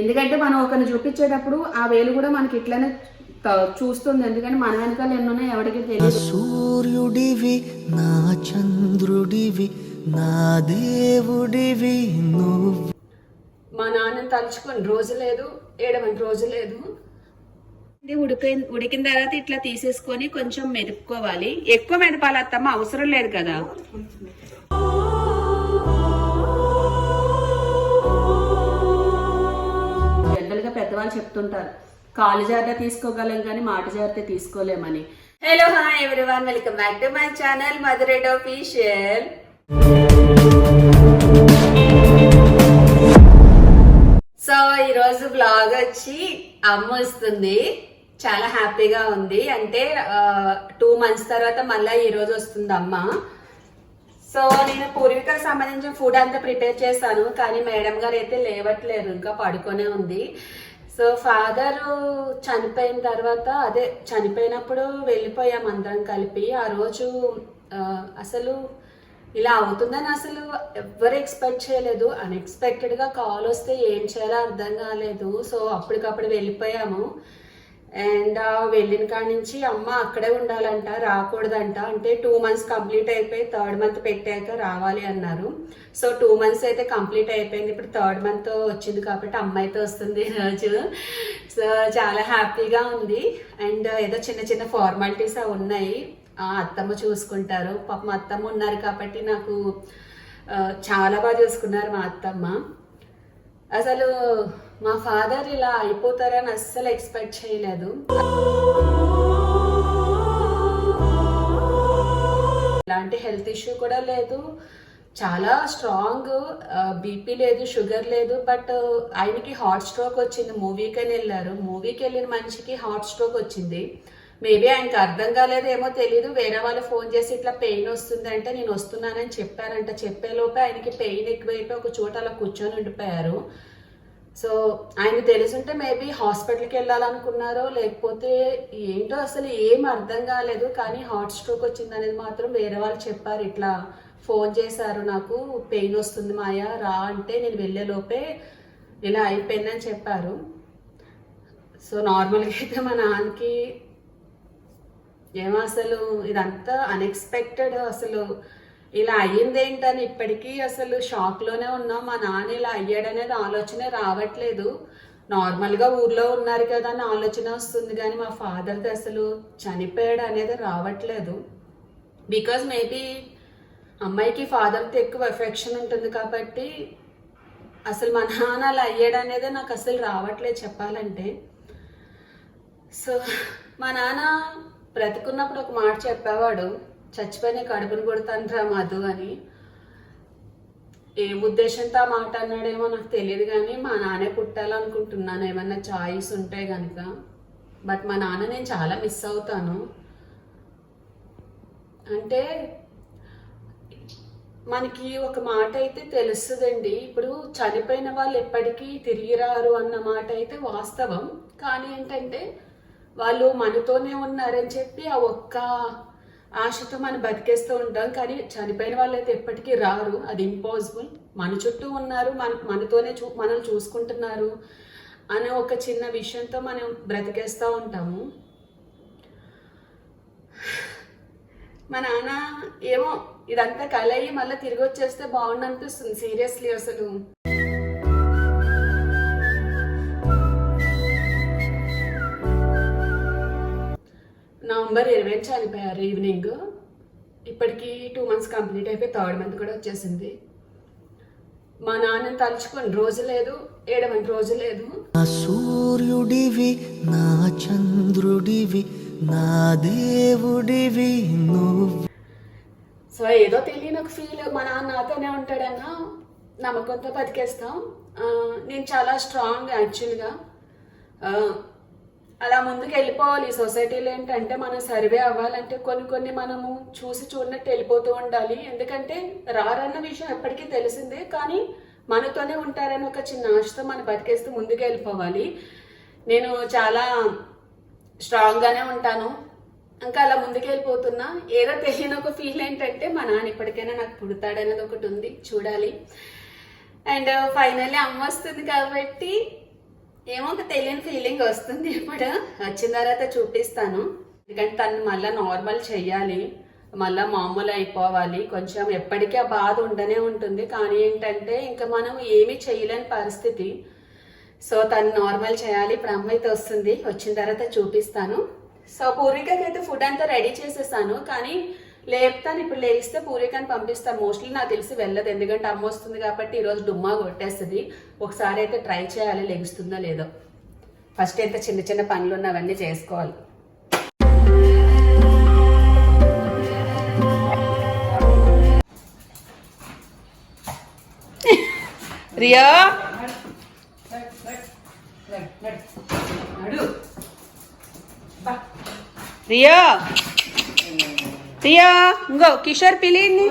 ఎందుకంటే మనం ఒకరిని చూపించేటప్పుడు ఆ వేలు కూడా మనకి ఇట్లనే చూస్తుంది. ఎందుకంటే మన వెనకాల ఎన్నున్నా ఎవరికి తెలియదు సూర్యుడివి నా చంద్రుడివి నా దేవుడివి మా నాన్నని తలుచుకొని రోజు లేదు ఏడవని రోజు లేదు. ఇది ఉడికి ఉడికిన తర్వాత ఇట్లా తీసేసుకొని కొంచెం మెదుపుకోవాలి. ఎక్కువ మెదపాలి అత్తమ్మ అవసరం లేదు కదా. పెద్దవాళ్ళు చెప్తుంటారు. కాలు జాగ్రత్త తీసుకోగలం కానీ మాట జాగ్రత్త తీసుకోలేమని. Hello hi everyone welcome back to my channel మధురేట్ official so ఈ రోజు బ్లాగ్ వచ్చి అమ్మ వస్తుంది. చాలా హ్యాపీగా ఉంది. అంటే టూ మంత్స్ తర్వాత మళ్ళీ ఈరోజు వస్తుంది అమ్మ. సో నేను పూర్వీకులకు సంబంధించిన ఫుడ్ అంతా ప్రిపేర్ చేస్తాను కానీ మేడం గారు అయితే లేవట్లేదు. ఇంకా పడుకొనే ఉంది. సో ఫాదర్ చనిపోయిన తర్వాత అదే చనిపోయినప్పుడు వెళ్ళిపోయాం అందరం కలిపి. ఆ రోజు అసలు ఇలా అవుతుందని అసలు ఎవరు ఎక్స్పెక్ట్ చేయలేదు. అన్ఎక్స్పెక్టెడ్గా కాల్ వస్తే ఏం చేయాలో అర్థం కాలేదు. సో అప్పటికప్పుడు వెళ్ళిపోయాము. అండ్ వెళ్ళిన కాడి నుంచి అమ్మ అక్కడే ఉండాలంట రాకూడదంట. అంటే టూ మంత్స్ కంప్లీట్ అయిపోయి థర్డ్ మంత్ పెట్టాక రావాలి అన్నారు. సో టూ మంత్స్ అయితే కంప్లీట్ అయిపోయింది. ఇప్పుడు థర్డ్ మంత్ వచ్చింది కాబట్టి అమ్మాయితో వస్తుంది రోజు. సో చాలా హ్యాపీగా ఉంది. అండ్ ఏదో చిన్న చిన్న ఫార్మాలిటీస్ అవి ఉన్నాయి. ఆ, అత్తమ్మ చూసుకుంటారు. పాప మా అత్తమ్మ ఉన్నారు కాబట్టి నాకు చాలా బాగా చూసుకున్నారు మా అత్తమ్మ. అసలు మా ఫాదర్ ఇలా అయిపోతారని అస్సలు ఎక్స్పెక్ట్ చేయలేదు. ఇలాంటి హెల్త్ ఇష్యూ కూడా లేదు. చాలా స్ట్రాంగ్ బీపీ లేదు షుగర్ లేదు బట్ ఆయనకి హార్ట్ స్ట్రోక్ వచ్చింది. మూవీకి అని వెళ్ళారు. మూవీకి వెళ్ళిన మనిషికి హార్ట్ స్ట్రోక్ వచ్చింది. మేబీ ఆయనకి అర్థం కాలేదేమో తెలియదు వేరే వాళ్ళు ఫోన్ చేసి ఇట్లా పెయిన్ వస్తుంది అంటే నేను వస్తున్నానని చెప్పారంట. చెప్పేలోపే ఆయనకి పెయిన్ ఎక్కువైపోయి ఒక చోట అలా కూర్చొని ఉండిపోయారు. సో ఆయన తెలుసుంటే మేబీ హాస్పిటల్కి వెళ్ళాలనుకున్నారో లేకపోతే ఏంటో అసలు ఏం అర్థం కాలేదు కానీ హార్ట్ స్ట్రోక్ వచ్చింది అనేది మాత్రం వేరే వాళ్ళు చెప్పారు. ఇట్లా ఫోన్ చేశారు నాకు పెయిన్ వస్తుంది మాయా రా అంటే నేను వెళ్ళేలోపే ఇలా అయిపోయిందని చెప్పారు. సో నార్మల్గా అయితే మా నాన్నకి ఏమో అసలు ఇదంతా అన్ఎక్స్పెక్టెడ్ అసలు ఇలా అయ్యిందేంటని ఇప్పటికీ అసలు షాక్లోనే ఉన్నాం. మా నాన్న ఇలా అయ్యాడనేది ఆలోచనే రావట్లేదు. నార్మల్గా ఊర్లో ఉన్నారు కదా అని ఆలోచన వస్తుంది కానీ మా ఫాదర్ది అసలు చనిపోయాడు అనేది రావట్లేదు. బికాజ్ మేబీ అమ్మాయికి ఫాదర్తో ఎక్కువ ఎఫెక్షన్ ఉంటుంది కాబట్టి అసలు మా నాన్న అలా అయ్యాడు అనేది నాకు అసలు రావట్లేదు చెప్పాలంటే. సో మా నాన్న బ్రతికున్నప్పుడు ఒక మాట చెప్పేవాడు. చచ్చిపోయిన కడుపును కొడతానరా మధు అని. ఏం ఉద్దేశంతో ఆ మాట అన్నాడేమో నాకు తెలియదు కానీ మా నాన్నే పుట్టాలనుకుంటున్నాను. ఏమన్నా చాయిస్ ఉంటే కనుక బట్ మా నాన్న నేను చాలా మిస్ అవుతాను. అంటే మనకి ఒక మాట అయితే తెలుస్తుందండి. ఇప్పుడు చనిపోయిన వాళ్ళు ఎప్పటికీ తిరిగి రారు అన్న మాట అయితే వాస్తవం. కానీ ఏంటంటే వాళ్ళు మనతోనే ఉన్నారని చెప్పి ఆ ఒక్క ఆశతో మనం బతికేస్తూ ఉంటాం కానీ చనిపోయిన వాళ్ళు అయితే ఎప్పటికీ రారు. అది ఇంపాసిబుల్ మన చుట్టూ ఉన్నారు మన మనతోనే చూ మనల్ని చూసుకుంటున్నారు అనే ఒక చిన్న విషయంతో మనం బ్రతికేస్తూ ఉంటాము. మా నాన్న ఏమో ఇదంతా కలయి మళ్ళీ తిరిగి వచ్చేస్తే బాగుండు అనిపిస్తుంది సీరియస్లీ అసలు. నవంబర్ ఇరవై చనిపోయారు ఈవినింగ్. ఇప్పటికి టూ మంత్స్ కంప్లీట్ అయిపోయి థర్డ్ మంత్ కూడా వచ్చేసింది. మా నాన్నని తలుచుకొని రోజు లేదు ఏడవని రోజు లేదు. నా సూర్యుడివి నా చంద్రుడివి నా దేవుడివి నువ్వు. సో ఏదో తెలియని ఒక ఫీల్ మా నాన్న నాతోనే ఉంటాడన్నా నమ్మకంతో బతికేస్తాం. నేను చాలా స్ట్రాంగ్ యాక్చువల్గా అలా ముందుకు వెళ్ళిపోవాలి ఈ సొసైటీలో ఏంటంటే మనం సర్వే అవ్వాలంటే కొన్ని కొన్ని మనము చూసి చూడనట్టు వెళ్ళిపోతూ ఉండాలి. ఎందుకంటే రారన్న విషయం ఎప్పటికీ తెలిసిందే. కానీ మనతోనే ఉంటారని ఒక చిన్న ఆశతో మనం బతికేస్తూ ముందుకు వెళ్ళిపోవాలి నేను చాలా స్ట్రాంగ్గానే ఉంటాను. ఇంకా అలా ముందుకు వెళ్ళిపోతున్నా ఏదో తెలియని ఒక ఫీల్ ఏంటంటే మా నాన్న ఇప్పటికైనా నాకు పుడతాడనేది ఒకటి ఉంది. చూడాలి. అండ్ ఫైనల్లీ అమ్మ వస్తుంది కాబట్టి తెలియని ఫీలింగ్ వస్తుంది ఇప్పుడు. వచ్చిన తర్వాత చూపిస్తాను. ఎందుకంటే తను మళ్ళీ నార్మల్ చెయ్యాలి. మళ్ళీ మామూలు అయిపోవాలి. కొంచెం ఎప్పటికీ ఆ బాధ ఉండనే ఉంటుంది. కానీ ఏంటంటే ఇంకా మనం ఏమీ చేయలేని పరిస్థితి. సో తను నార్మల్ చేయాలి. ఇప్పుడు అమ్మాయితో వస్తుంది. వచ్చిన తర్వాత చూపిస్తాను. సో పూర్వికకి అయితే ఫుడ్ అంతా రెడీ చేసేసాను. కానీ లేపుతాను. ఇప్పుడు లేస్తే పూరికని పంపిస్తాను మోస్ట్లీ నాకు తెలిసి వెళ్ళదు. ఎందుకంటే అమ్మ వస్తుంది కాబట్టి ఈరోజు డుమ్మా కొట్టేస్తుంది. ఒకసారి అయితే ట్రై చేయాలి. లెగుస్తుందో లేదో. ఫస్ట్ అయితే చిన్న చిన్న పనులు ఉన్నవన్నీ చేసుకోవాలి. రియా? రియా? రియా ఇంకో కిషోర్ పిలిని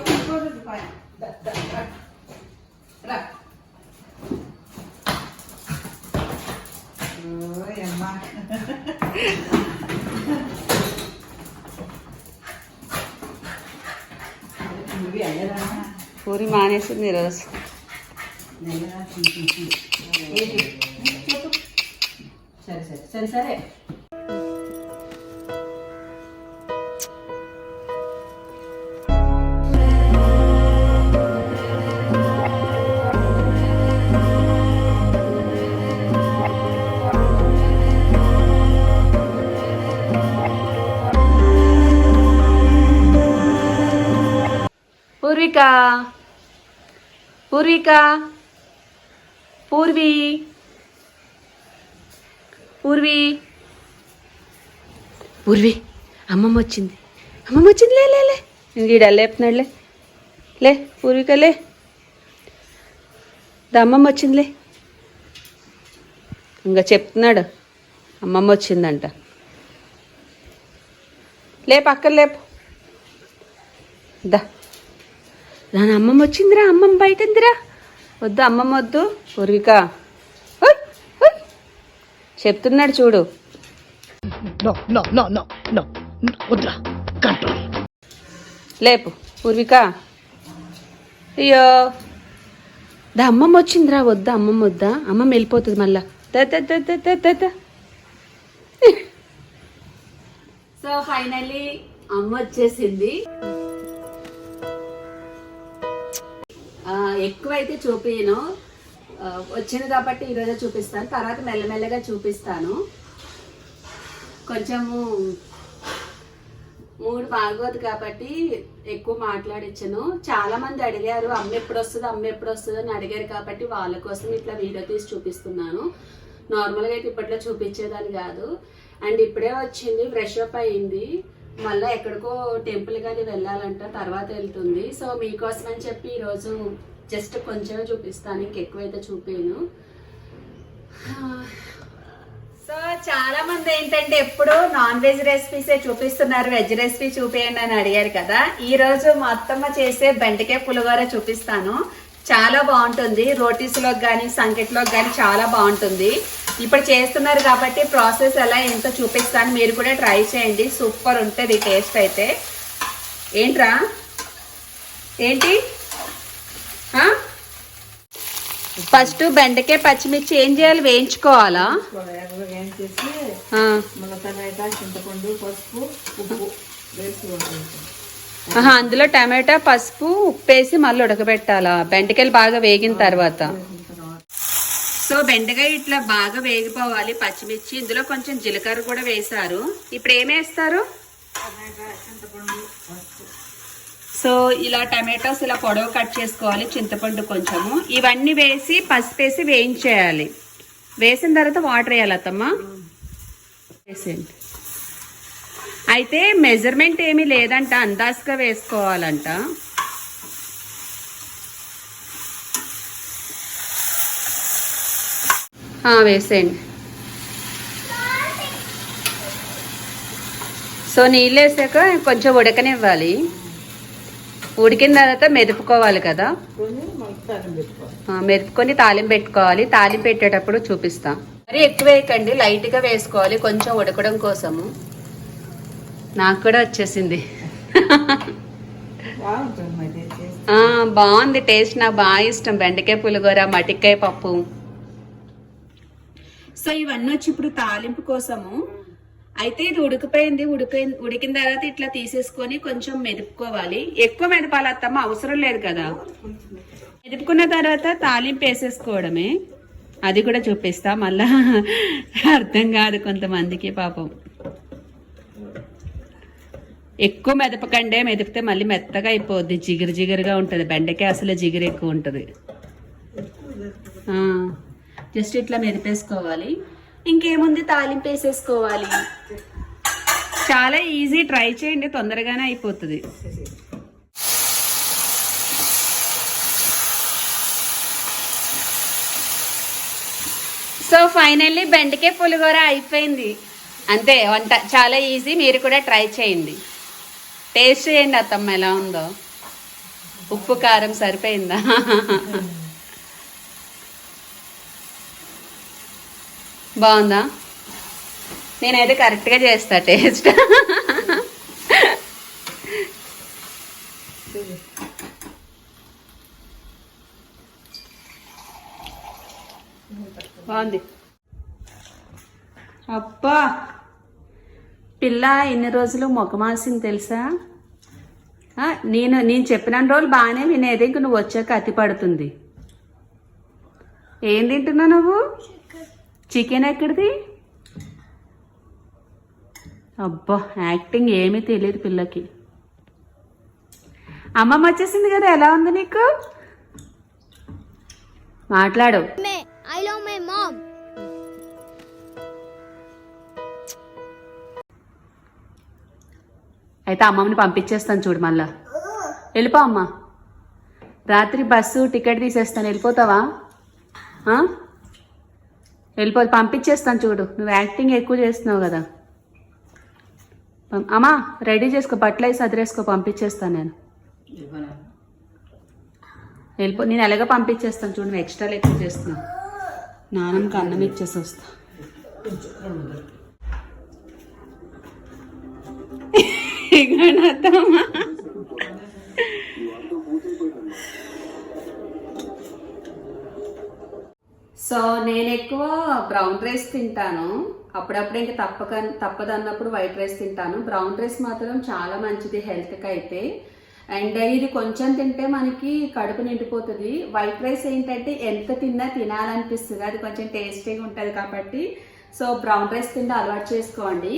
పూరి మానేసింది ఈరోజు సరే సరే సరే సరే పూర్విక పూర్విక పూర్వి? పూర్వి? పూర్వి. అమ్మమ్మ వచ్చింది. అమ్మమ్మ వచ్చింది. లే లే లే. ఇంకీడ లేపుతున్నాడులే లే. పూర్విక లే. అమ్మమ్మ వచ్చిందిలే ఇంకా చెప్తున్నాడు. అమ్మమ్మ వచ్చిందంట. లేపు అక్కడ లేపు. దా. దాని అమ్మమ్మ వచ్చిందిరా అమ్మమ్మ బయట ఉందిరా వద్దు అమ్మమ్మ వద్దు. పూర్విక. చెప్తున్నాడు చూడు. లేపు పూర్విక అయ్యో. దా అమ్మమ్మ వచ్చిందిరా వద్దా అమ్మమ్మ వద్దా. అమ్మమ్మ వెళ్ళిపోతుంది మళ్ళా. సో ఫైనల్లీ అమ్మ వచ్చేసింది. ఎక్కువైతే చూపించను వచ్చింది కాబట్టి ఈరోజే చూపిస్తాను. తర్వాత మెల్లమెల్లగా చూపిస్తాను. కొంచెము మూడు బాగోదు కాబట్టి ఎక్కువ మాట్లాడించను చాలా మంది అడిగారు అమ్మ ఎప్పుడు వస్తుంది అమ్మ ఎప్పుడు వస్తుంది అని అడిగారు కాబట్టి వాళ్ళ కోసం ఇట్లా వీడియో తీసి చూపిస్తున్నాను. నార్మల్గా అయితే ఇప్పట్లో చూపించేదాన్ని కాదు. అండ్ ఇప్పుడే వచ్చింది ఫ్రెష్ అప్ అయింది. మళ్ళీ ఎక్కడికో టెంపుల్ కానీ వెళ్ళాలంట తర్వాత వెళ్తుంది. సో మీకోసం అని చెప్పి ఈరోజు జస్ట్ కొంచెమే చూపిస్తాను ఇంకెక్కువైతే చూపాను. సో చాలా మంది ఏంటంటే ఎప్పుడు నాన్ వెజ్ రెసిపీసే చూపిస్తున్నారు వెజ్ రెసిపీ చూపేయండి అని అడిగారు కదా. ఈ రోజు మా అత్తమ్మ చేసే బెండకాయ పులిహోర చూపిస్తాను. చాలా బాగుంటుంది. రోటీస్లోకి కానీ సంకెట్లోకి కానీ చాలా బాగుంటుంది. ఇప్పుడు చేస్తున్నారు కాబట్టి ప్రాసెస్ ఎలా ఎంతో చూపిస్తాను మీరు కూడా ట్రై చేయండి. సూపర్ ఉంటుంది టేస్ట్ అయితే. ఏంట్రా? ఏంటి? ఫస్ట్ బెండకాయ పచ్చిమిర్చి ఏం చేయాలి? వేయించుకోవాలా? అందులో టమాటా పసుపు ఉప్పు వేసి మళ్ళీ ఉడకబెట్టాలా? బెండకాయలు బాగా వేగిన తర్వాత. సో బెండకాయ ఇట్లా బాగా వేగిపోవాలి పచ్చిమిర్చి ఇందులో కొంచెం జీలకర్ర కూడా వేశారు. ఇప్పుడు ఏం వేస్తారు? సో ఇలా టమాటోస్ ఇలా పొడవు కట్ చేసుకోవాలి చింతపండు కొంచెము. ఇవన్నీ వేసి పసుపు వేసి వేయించేయాలి. వేసిన తర్వాత వాటర్ వేయాలి అత్తమ్మా. వేసేయండి. అయితే మెజర్మెంట్ ఏమీ లేదంట అందాజుగా వేసుకోవాలంట. వేసేయండి. సో నీళ్ళు వేసాక కొంచెం ఉడకనివ్వాలి. ఉడికిన తర్వాత మెదుపుకోవాలి కదా. మెదుపుకొని తాలింపు పెట్టుకోవాలి. తాలింపు పెట్టేటప్పుడు చూపిస్తా. మరి ఎక్కువ వేయకండి లైట్గా వేసుకోవాలి కొంచెం ఉడకడం కోసము. నాకు కూడా వచ్చేసింది. బాగుంది టేస్ట్ నాకు బాగా ఇష్టం. బెండకాయ పులిగూర మటికాయ పప్పు. సో ఇవన్నీ వచ్చి ఇప్పుడు తాలింపు కోసము. అయితే ఇది ఉడికిపోయింది ఉడికి ఉడికిన తర్వాత ఇట్లా తీసేసుకొని కొంచెం మెదుపుకోవాలి. ఎక్కువ మెదపాలి అత్తమ్మ అవసరం లేదు కదా. మెదుపుకున్న తర్వాత తాలింపు వేసేసుకోవడమే. అది కూడా చూపిస్తా మళ్ళా అర్థం కాదు కొంతమందికి పాపం. ఎక్కువ మెదపకండే మెదిపితే మళ్ళీ మెత్తగా అయిపోద్ది జిగురు జిగురుగా ఉంటుంది. బెండకాయ అసలు జిగురు ఎక్కువ ఉంటుంది. జస్ట్ ఇట్లా మెదిపేసుకోవాలి ఇంకేముంది తాలింపు వేసేసుకోవాలి. చాలా ఈజీ ట్రై చేయండి తొందరగానే అయిపోతుంది. సో ఫైనల్లీ బెండకాయ పులిహోర అయిపోయింది. అంతే వంట చాలా ఈజీ మీరు కూడా ట్రై చేయండి. టేస్ట్ చేయండి అత్తమ్మ ఎలా ఉందో. ఉప్పు కారం సరిపోయిందా? బాగుందా? నేనైతే కరెక్ట్గా చేస్తా టేస్ట్ బాగుంది. అబ్బా! పిల్ల ఎన్ని రోజులు మొగమాసింది తెలుసా? నేను నేను చెప్పిన రోజులు బాగానే వినేది ఇంక నువ్వు వచ్చాక అతి పడుతుంది. ఏం తింటున్నావు నువ్వు? చికెన్ ఎక్కడిది? అబ్బా యాక్టింగ్ ఏమీ తెలియదు పిల్లకి. అమ్మమ్మ వచ్చేసింది కదా ఎలా ఉంది నీకు? మాట్లాడు. mom. అయితే అమ్మమ్మని పంపించేస్తాను చూడు మళ్ళా. వెళ్ళిపో అమ్మా. రాత్రి బస్సు టికెట్ తీసేస్తాను. వెళ్ళిపోతావా? ఆ? వెళ్ళిపో పంపించేస్తాను చూడు. నువ్వు యాక్టింగ్ ఎక్కువ చేస్తున్నావు కదా. అమ్మా రెడీ చేసుకో బట్టలు వేసి అదిరేసుకో పంపించేస్తాను నేను. వెళ్ళిపో నేను ఎలాగో పంపించేస్తాను చూడు నువ్వు ఎక్స్ట్రా ఎక్కువ చేస్తున్నావు. నాన్నమ్మకి అన్నం ఇచ్చేసి వస్తా. ఇగోండి సో నేను ఎక్కువ బ్రౌన్ రైస్ తింటాను. అప్పుడప్పుడు ఇంకా తప్పక తప్పదు అన్నప్పుడు వైట్ రైస్ తింటాను. బ్రౌన్ రైస్ మాత్రం చాలా మంచిది హెల్త్కి అయితే అండ్ ఇది కొంచెం తింటే మనకి కడుపు నిండిపోతుంది. వైట్ రైస్ ఏంటంటే ఎంత తిన్నా తినాలనిపిస్తుంది. అది కొంచెం టేస్టీగా ఉంటుంది కాబట్టి. సో బ్రౌన్ రైస్ తింటే అలవాటు చేసుకోండి.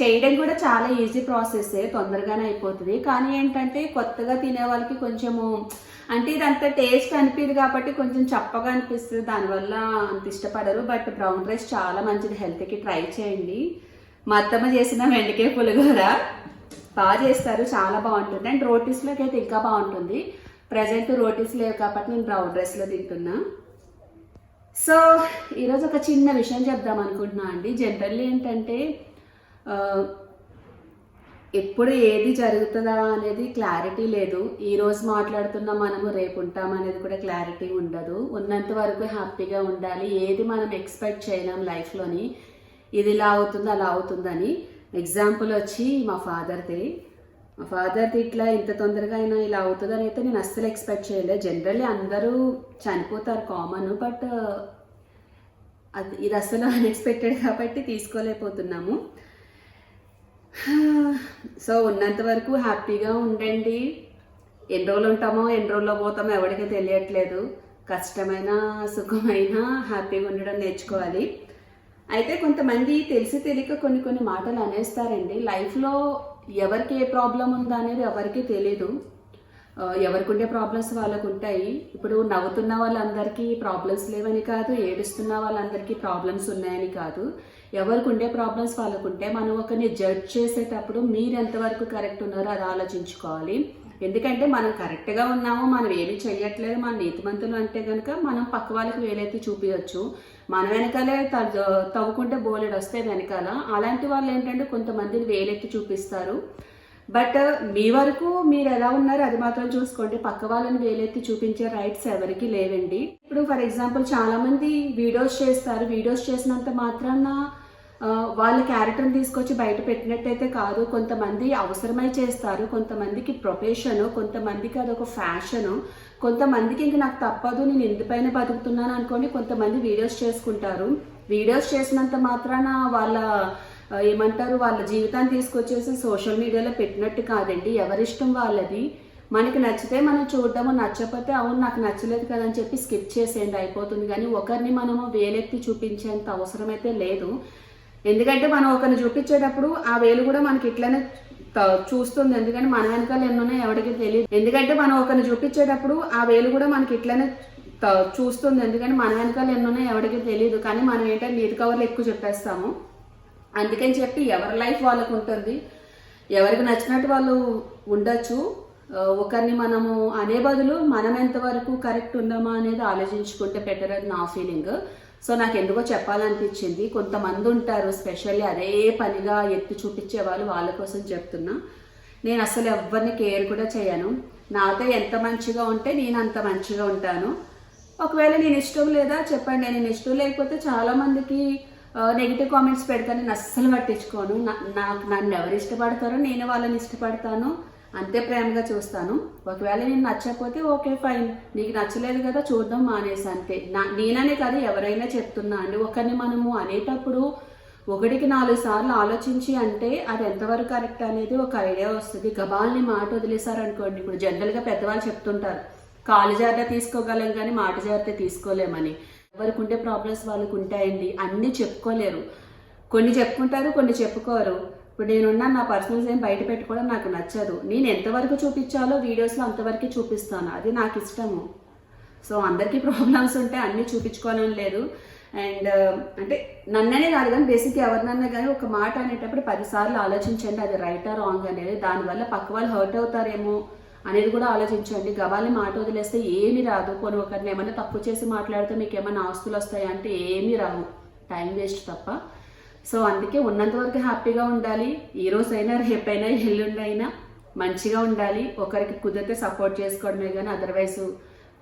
చేయడం కూడా చాలా ఈజీ ప్రాసెస్ తొందరగానే అయిపోతుంది. కానీ ఏంటంటే కొత్తగా తినే వాళ్ళకి కొంచెము అంటే ఇదంతా టేస్ట్ అనిపిదు కాబట్టి కొంచెం చప్పగా అనిపిస్తుంది. దానివల్ల అంత ఇష్టపడరు. బట్ బ్రౌన్ రైస్ చాలా మంచిది. హెల్త్కి ట్రై చేయండి. మా అత్తమ్మ చేసిన వెండికే పులిగూర బాగా చేస్తారు. చాలా బాగుంటుంది. అండ్ రోటీస్లోకి అయితే ఇంకా బాగుంటుంది. ప్రజెంట్ రోటీస్ లేవు కాబట్టి నేను బ్రౌన్ రైస్లో తింటున్నా. సో ఈరోజు ఒక చిన్న విషయం చెప్దాం అనుకుంటున్నా అండి. జనరల్లీ ఏంటంటే ఎప్పుడు ఏది జరుగుతుందా అనేది క్లారిటీ లేదు. ఈ రోజు మాట్లాడుతున్నా మనము రేపు ఉంటాం అనేది కూడా క్లారిటీ ఉండదు. ఉన్నంత వరకు హ్యాపీగా ఉండాలి. ఏది మనం ఎక్స్పెక్ట్ చేయలేం లైఫ్లోని. ఇది ఇలా అవుతుంది అలా అవుతుందని. ఎగ్జాంపుల్ వచ్చి మా ఫాదర్ది. మా ఫాదర్ది ఇట్లా ఇంత తొందరగా అయినా ఇలా అవుతుందని అయితే నేను అస్సలు ఎక్స్పెక్ట్ చేయలేదు జనరల్లీ అందరూ చనిపోతారు కామన్ బట్ అది ఇది అస్సలు అన్ఎక్స్పెక్టెడ్ కాబట్టి తీసుకోలేకపోతున్నాము. సో ఉన్నంత వరకు హ్యాపీగా ఉండండి. ఎన్ని రోజులు ఉంటామో ఎన్ని రోజుల్లో పోతామో ఎవరికి తెలియట్లేదు. కష్టమైన సుఖమైన హ్యాపీగా ఉండడం నేర్చుకోవాలి. అయితే కొంతమంది తెలిసి తెలియక కొన్ని కొన్ని మాటలు అనేస్తారండి. లైఫ్లో ఎవరికి ఏ ప్రాబ్లం ఉందా అనేది ఎవరికి తెలీదు. ఆ, ఎవరికి ఉండే ప్రాబ్లమ్స్ వాళ్ళకు ఉంటాయి ఇప్పుడు నవ్వుతున్న వాళ్ళందరికీ ప్రాబ్లమ్స్ లేవని కాదు ఏడుస్తున్న వాళ్ళందరికీ ప్రాబ్లమ్స్ ఉన్నాయని కాదు. ఎవరికి ఉండే ప్రాబ్లమ్స్ వాళ్ళకు ఉంటే మనం ఒకరిని జడ్జ్ చేసేటప్పుడు మీరు ఎంతవరకు కరెక్ట్ ఉన్నారో అది ఆలోచించుకోవాలి. ఎందుకంటే మనం కరెక్ట్గా ఉన్నామో మనం ఏమి చెయ్యట్లేదు మన నీతిమంతులు అంటే కనుక మనం పక్క వాళ్ళకి వేలైతే చూపించవచ్చు మన వెనకాలే తవ్వుకుంటే బోలెడు వస్తాయి వెనకాల. అలాంటి వాళ్ళు ఏంటంటే కొంతమందిని వేలెత్తి చూపిస్తారు. బట్ uh, మీ వరకు మీరు ఎలా ఉన్నారో అది మాత్రం చూసుకోండి. పక్క వాళ్ళని వేలెత్తి చూపించే రైట్స్ ఎవరికి లేవండి. ఇప్పుడు ఫర్ ఎగ్జాంపుల్ చాలా మంది వీడియోస్ చేస్తారు. వీడియోస్ చేసినంత మాత్రాన uh, వాళ్ళ క్యారెక్టర్ని తీసుకొచ్చి బయట పెట్టినట్టయితే కాదు. కొంతమంది అవసరమై చేస్తారు. కొంతమందికి ప్రొఫెషను కొంతమందికి అదొక ఫ్యాషను కొంతమందికి ఇంక నాకు తప్పదు నేను ఇంటిపైన బతుకుతున్నాను అనుకోండి కొంతమంది వీడియోస్ చేసుకుంటారు. వీడియోస్ చేసినంత మాత్రాన వాళ్ళ ఏమంటారు వాళ్ళ జీవితాన్ని తీసుకొచ్చేసి సోషల్ మీడియాలో పెట్టినట్టు కాదండి. ఎవరిష్టం వాళ్ళది. మనకి నచ్చితే మనం చూడడము నచ్చకపోతే అవును నాకు నచ్చలేదు కదా అని చెప్పి స్కిప్ చేసేయండి అయిపోతుంది. కానీ ఒకరిని మనము వేలెత్తి చూపించేంత అవసరం అయితే లేదు. ఎందుకంటే మనం ఒకరిని చూపించేటప్పుడు ఆ వేలు కూడా మనకి ఇట్లనే చూస్తుంది. ఎందుకంటే మన వెనకాల ఎన్నున్నాయి ఎవరికి తెలియదు. ఎందుకంటే మనం ఒకరిని చూపించేటప్పుడు ఆ వేలు కూడా మనకి ఇట్లనే చూస్తుంది. ఎందుకంటే మన వెనకాల ఎన్నున్నాయి ఎవరికి తెలియదు. కానీ మనం ఏంటంటే నీటి కవర్లు ఎక్కువ చెప్పేస్తాము. అందుకని చెప్పి ఎవరి లైఫ్ వాళ్ళకు ఉంటుంది. ఎవరికి నచ్చినట్టు వాళ్ళు ఉండొచ్చు. ఒకరిని మనము అనే బదులు మనం ఎంతవరకు కరెక్ట్ ఉందామా అనేది ఆలోచించుకుంటే బెటర్ అని నా ఫీలింగ్ సో నాకు ఎందుకో చెప్పాలనిపించింది. కొంతమంది ఉంటారు స్పెషల్లీ అదే పనిగా ఎత్తి చూపించే వాళ్ళు వాళ్ళ కోసం చెప్తున్నా. నేను అసలు ఎవరిని కేర్ కూడా చేయను. నాతో ఎంత మంచిగా ఉంటే నేను అంత మంచిగా ఉంటాను. ఒకవేళ నేను ఇష్టం లేదా చెప్పండి. నేను ఇష్టం లేకపోతే చాలామందికి నెగిటివ్ కామెంట్స్ పెడతాను నేను అస్సలు పట్టించుకోను నాకు నన్ను ఎవరు ఇష్టపడతారో నేను వాళ్ళని ఇష్టపడతాను. అంతే ప్రేమగా చూస్తాను. ఒకవేళ నేను నచ్చకపోతే ఓకే ఫైన్. నీకు నచ్చలేదు కదా చూద్దాం మానేసి అంతే. నా నేననే కాదు ఎవరైనా చెప్తున్నా అండి. ఒకరిని మనము అనేటప్పుడు ఒకటికి నాలుగు సార్లు ఆలోచించి అంటే అది ఎంతవరకు కరెక్ట్ అనేది ఒక ఐడియా వస్తుంది. గబాల్ని మాట వదిలేశారనుకోండి ఇప్పుడు జనరల్గా పెద్దవాళ్ళు చెప్తుంటారు కాలు జాగ్రత్త తీసుకోగలం కానీ మాట జాగ్రత్త తీసుకోలేమని. ఎవరికి ఉండే ప్రాబ్లమ్స్ వాళ్ళకు ఉంటాయండి అన్నీ చెప్పుకోలేరు. కొన్ని చెప్పుకుంటారు కొన్ని చెప్పుకోరు. ఇప్పుడు నేనున్న నా పర్సనల్స్ ఏం బయట పెట్టుకోవడం నాకు నచ్చదు. నేను ఎంతవరకు చూపించాలో వీడియోస్లో అంతవరకు చూపిస్తాను. అది నాకు ఇష్టము. సో అందరికీ ప్రాబ్లమ్స్ ఉంటే అన్నీ చూపించుకోవాలని లేదు. అండ్ uh, అంటే నన్ననే కాదు కానీ బేసిక్ ఎవరినన్నా కానీ ఒక మాట అనేటప్పుడు పదిసార్లు ఆలోచించండి. అది రైటా రాంగ్ అనేది దానివల్ల పక్క వాళ్ళు హర్ట్ అవుతారేమో. అనేది కూడా ఆలోచించండి. గబాల్ని మాట వదిలేస్తే ఏమీ రాదు. కొన్ని ఒకరిని ఏమైనా తప్పు చేసి మాట్లాడితే మీకు ఏమైనా ఆస్తులు వస్తాయా అంటే ఏమీ రావు. టైం వేస్ట్ తప్ప. సో అందుకే ఉన్నంత వరకు హ్యాపీగా ఉండాలి. ఈ రోజైనా రేపైనా ఎల్లుండైనా మంచిగా ఉండాలి. ఒకరికి కుదిరితే సపోర్ట్ చేసుకోవడమే కానీ అదర్వైజ్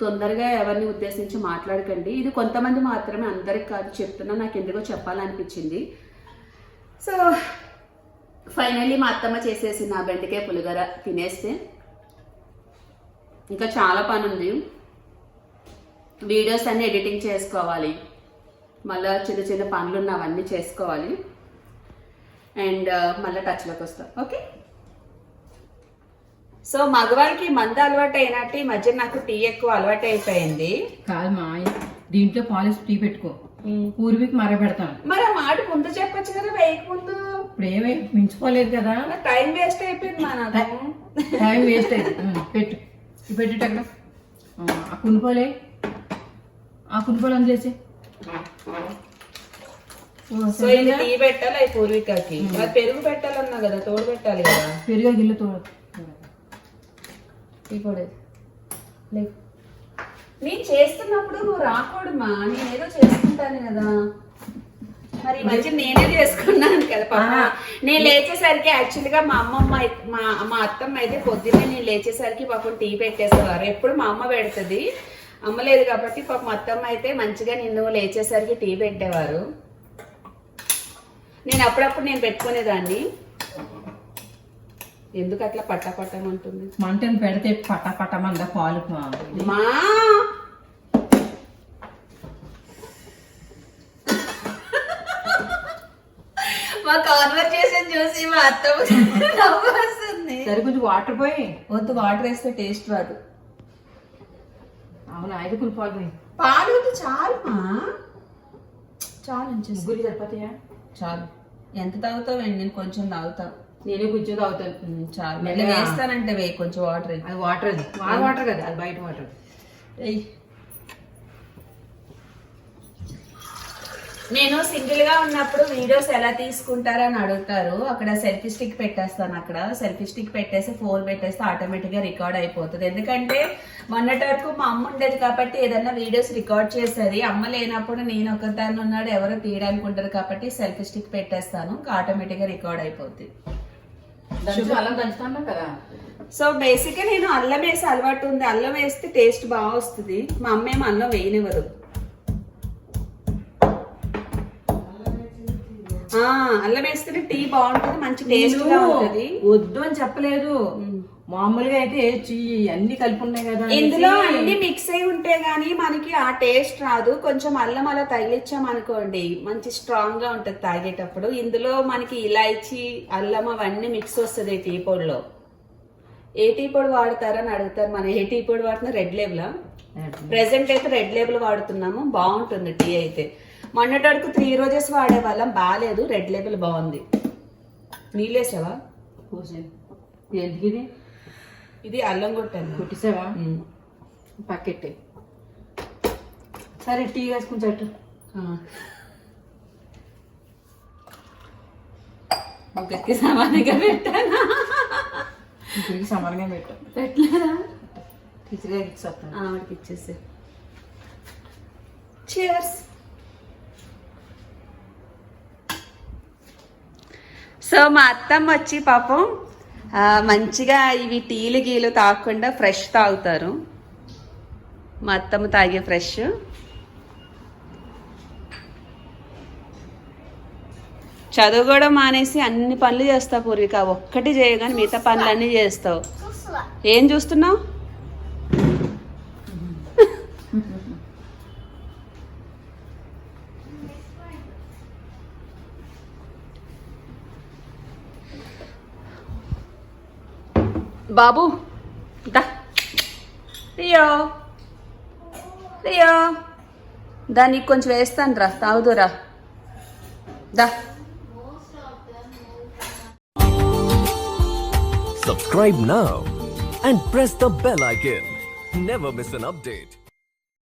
తొందరగా ఎవరిని ఉద్దేశించి మాట్లాడకండి. ఇది కొంతమంది మాత్రమే అందరికి కాదు చెప్తున్నా నాకు ఎందుకో చెప్పాలనిపించింది. సో ఫైనల్లీ మా అత్తమ్మ చేసేసి నా బెండకాయ పులిగర తినేస్తే ఇంకా చాలా పని ఉంది వీడియోస్ అన్ని ఎడిటింగ్ చేసుకోవాలి. మళ్ళీ చిన్న చిన్న పనులు ఉన్న అవన్నీ చేసుకోవాలి. అండ్ మళ్ళీ టచ్లోకి వస్తాం. ఓకే? సో మగవాడికి మంద అలవాటు అయినట్టు ఈ మధ్య నాకు టీ ఎక్కువ అలవాటు అయిపోయింది కాదు మా దీంట్లో పాలిష్ టీ పెట్టుకో. పూర్వీకి మరపెడతాను మరి మాట ముందు చెప్పొచ్చు కదా వేయక ముందు? ఇప్పుడు ఏమీ మించిపోలేదు కదా. టైం వేస్ట్ అయిపోయింది మా నాకు టైం వేస్ట్ అయింది. ఉమ్, పెట్టు. ఇది పెట్టు అక్కడ ఆ, కునుకోలే ఆ కునుకోలు అందులేసి సో ఇది టీ పెట్టాలి అవి పూర్వికకి? మరి పెరుగు పెట్టాలన్నా కదా తోడు పెట్టాలి కదా? పెరుగు గిల్లు తోడు. టీ పొడి. నేను చేస్తున్నప్పుడు నువ్వు రాకూడమా నేను ఏదో చేసుకుంటాను కదా. మరి మధ్య నేనే చేసుకున్నాను కదా పాప. నేను లేచేసరికి యాక్చువల్గా మా అమ్మమ్మ మా మా అత్తమ్మ అయితే పొద్దున్నే నేను లేచేసరికి పాపం టీ పెట్టేసేవారు. ఎప్పుడు మా అమ్మ పెడుతుంది. అమ్మ లేదు కాబట్టి పాప మా అత్తమ్మ అయితే మంచిగా నిన్ను లేచేసరికి టీ పెట్టేవారు. నేను అప్పుడప్పుడు నేను పెట్టుకునేదాన్ని. ఎందుకు అట్లా పట్టా పట్టమంటుంది మంటను పెడితే పట పటమంద పాలు? మా- మా కాన్వర్సేషన్ చూసి మా అత్తమ్మ నవ్వు వస్తుంది. సరే కొంచెం వాటర్ పోయి. వద్దు వాటర్ వేస్తే టేస్ట్ రాదు. అవును ఐదు కులు పాలు పాలు చాలు చాలు. ముగ్గురు సరిపోతాయా? చాలు. ఎంత తాగుతావండి నేను కొంచెం తాగుతా. నేనే కొంచెం తాగుతాను. చాలు. మళ్ళీ వేస్తానంటే వేయి కొంచెం వాటర్. అది వాటర్ అది. వాటర్ వాటర్ కదా అది బయట వాటర్ నేను సింగిల్గా ఉన్నప్పుడు వీడియోస్ ఎలా తీసుకుంటారని అడుగుతారు. అక్కడ సెల్ఫీ స్టిక్ పెట్టేస్తాను అక్కడ. సెల్ఫీ స్టిక్ పెట్టేసి ఫోన్ పెట్టేస్తే ఆటోమేటిక్గా రికార్డ్ అయిపోతుంది. ఎందుకంటే మొన్నటి వరకు మా అమ్మ ఉండేది కాబట్టి ఏదైనా వీడియోస్ రికార్డ్ చేసేది. అమ్మ లేనప్పుడు నేను ఒకదాన్ని ఉన్నాడు ఎవరో తీయడానికి ఉంటారు కాబట్టి సెల్ఫీ స్టిక్ పెట్టేస్తాను. ఆటోమేటిక్గా రికార్డ్ అయిపోతుంది కదా? సో బేసిక్గా నేను అల్లం వేసి అలవాటు ఉంది. అల్లం వేస్తే టేస్ట్ బాగా వస్తుంది. మా అమ్మ ఏమో అల్లం వేయనివ్వదు. అల్లం వేస్తేనే టీ బాగుంటుంది మంచి టేస్ట్గా ఉంటది. వద్దు అని చెప్పలేదు. మామూలుగా అయితే అన్ని కలిపి ఉన్నాయి కదా ఇందులో అన్ని మిక్స్ అయి ఉంటే గానీ మనకి ఆ టేస్ట్ రాదు. కొంచెం అల్లం అలా తగిలిచ్చాం అనుకోండి మంచి స్ట్రాంగ్గా ఉంటది తాగేటప్పుడు. ఇందులో మనకి ఇలాచి అల్లం అవన్నీ మిక్స్ వస్తుంది టీ పొడిలో. ఏ టీ పొడి వాడతారని అడుగుతారు. మనం ఏ టీ పొడి వాడుతున్నా రెడ్ లేబుల్ ప్రెసెంట్ అయితే రెడ్ లేబుల్ వాడుతున్నాము. బాగుంటుంది టీ అయితే. మొన్నటి వరకు త్రీ రోజెస్ వాడేవాళ్ళం బాగాలేదు రెడ్ లేబుల్ బాగుంది. నీళ్ళేసావా? ఇది అల్లం కొట్టాను కుట్టిసావా. పక్కెట్టే సరే టీ వేసుకుని చెట్టు ఆ. ముగ్గురికి సమానంగా పెట్టానా? సమానంగా పెట్టు పెట్టలేదా? కిచిగా ఇచ్చేస్తాను. ఆవిడకి ఇచ్చేసి చియర్స్ సో మా అత్తమ్మ వచ్చి పాపం మంచిగా ఇవి టీలు గీలు తాగకుండా ఫ్రెష్ తాగుతారు. మా అత్తమ్మ తాగే ఫ్రెష్ చదువు కూడా మానేసి అన్ని పనులు చేస్తావు పూర్విక ఒక్కటి చేయగానే మిగతా పనులన్నీ చేస్తావు. ఏం చూస్తున్నావు? బాబు దా రియో రియో దా నీకు కొంచెం వేస్తాను రా తాగుదురా దా Subscribe now and press the bell icon. Never miss an update.